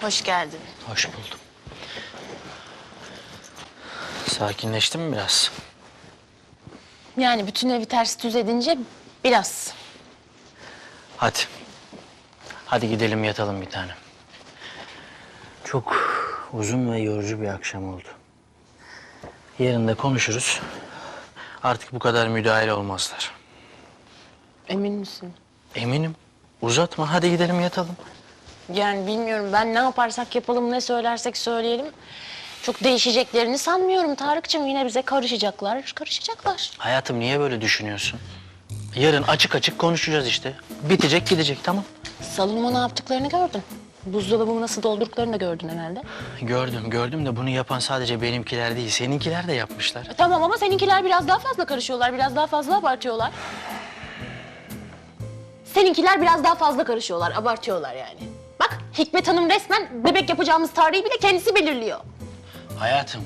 Hoş geldin. Hoş buldum. Sakinleştin mi biraz? Yani bütün evi ters düz edince biraz. Hadi. Hadi gidelim yatalım bir tane. Çok uzun ve yorucu bir akşam oldu. Yarın da konuşuruz. Artık bu kadar müdahale olmazlar. Emin misin? Eminim. Uzatma hadi gidelim yatalım. Yani bilmiyorum ben ne yaparsak yapalım ne söylersek söyleyelim. Çok değişeceklerini sanmıyorum Tarık'cığım. Yine bize karışacaklar, karışacaklar. Hayatım niye böyle düşünüyorsun? Yarın açık açık konuşacağız işte. Bitecek gidecek tamam. Salonuma ne yaptıklarını gördün. Buzdolabımı nasıl doldurduklarını da gördün herhalde. Gördüm gördüm de bunu yapan sadece benimkiler değil seninkiler de yapmışlar. E, tamam ama seninkiler biraz daha fazla karışıyorlar, biraz daha fazla abartıyorlar. Seninkiler biraz daha fazla karışıyorlar, abartıyorlar yani. Bak Hikmet Hanım resmen bebek yapacağımız tarihi bile kendisi belirliyor. Hayatım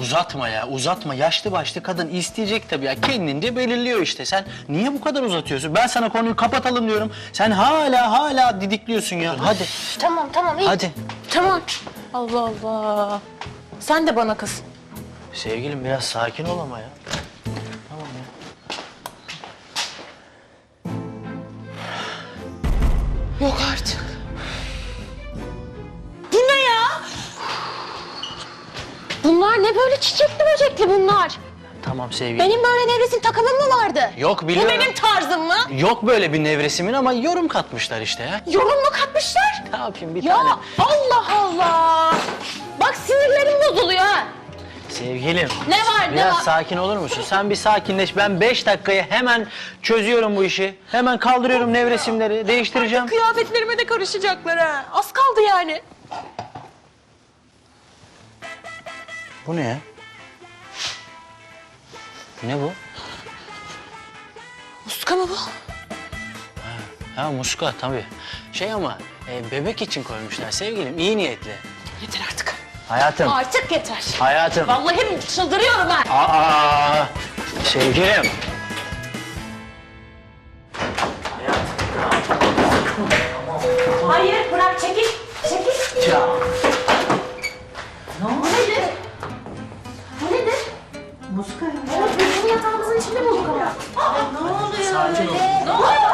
uzatma ya uzatma. Yaşlı başlı kadın isteyecek tabii ya. Kendince belirliyor işte. Sen niye bu kadar uzatıyorsun? Ben sana konuyu kapatalım diyorum. Sen hala hala didikliyorsun ya. Hadi. Tamam tamam iyi. Hadi. Tamam. Allah Allah. Sen de bana kız. Sevgilim biraz sakin ol ama ya. Tamam ya. Yok artık. Bunlar ne böyle çiçekli böcekli bunlar? Tamam sevgilim. Benim böyle nevresim takımım mı vardı? Yok biliyorum. Bu benim tarzım mı? Yok böyle bir nevresimin ama yorum katmışlar işte ya. Yorum mu katmışlar? Ne yapayım bir Ya tane. Allah Allah. Bak sinirlerim bozuluyor ha. Sevgilim. Ne var, ne Biraz var? sakin olur musun? Sen bir sakinleş. Ben beş dakikaya hemen çözüyorum bu işi. Hemen kaldırıyorum nevresimleri. Değiştireceğim. Kıyafetlerime de karışacaklar ha. Az kaldı yani. Bu ne ya? Ne bu? Muska mı bu? Ha muska tabii. Şey ama e, bebek için koymuşlar sevgilim. iyi niyetli. Yeter artık. Hayatım. Artık yeter. Hayatım. Vallahi çıldırıyorum ha. Aa, sevgilim. Muska. Evet, bizim yatağımızın içinde bulduk ama. Ne oluyor öyle? Ne oluyor?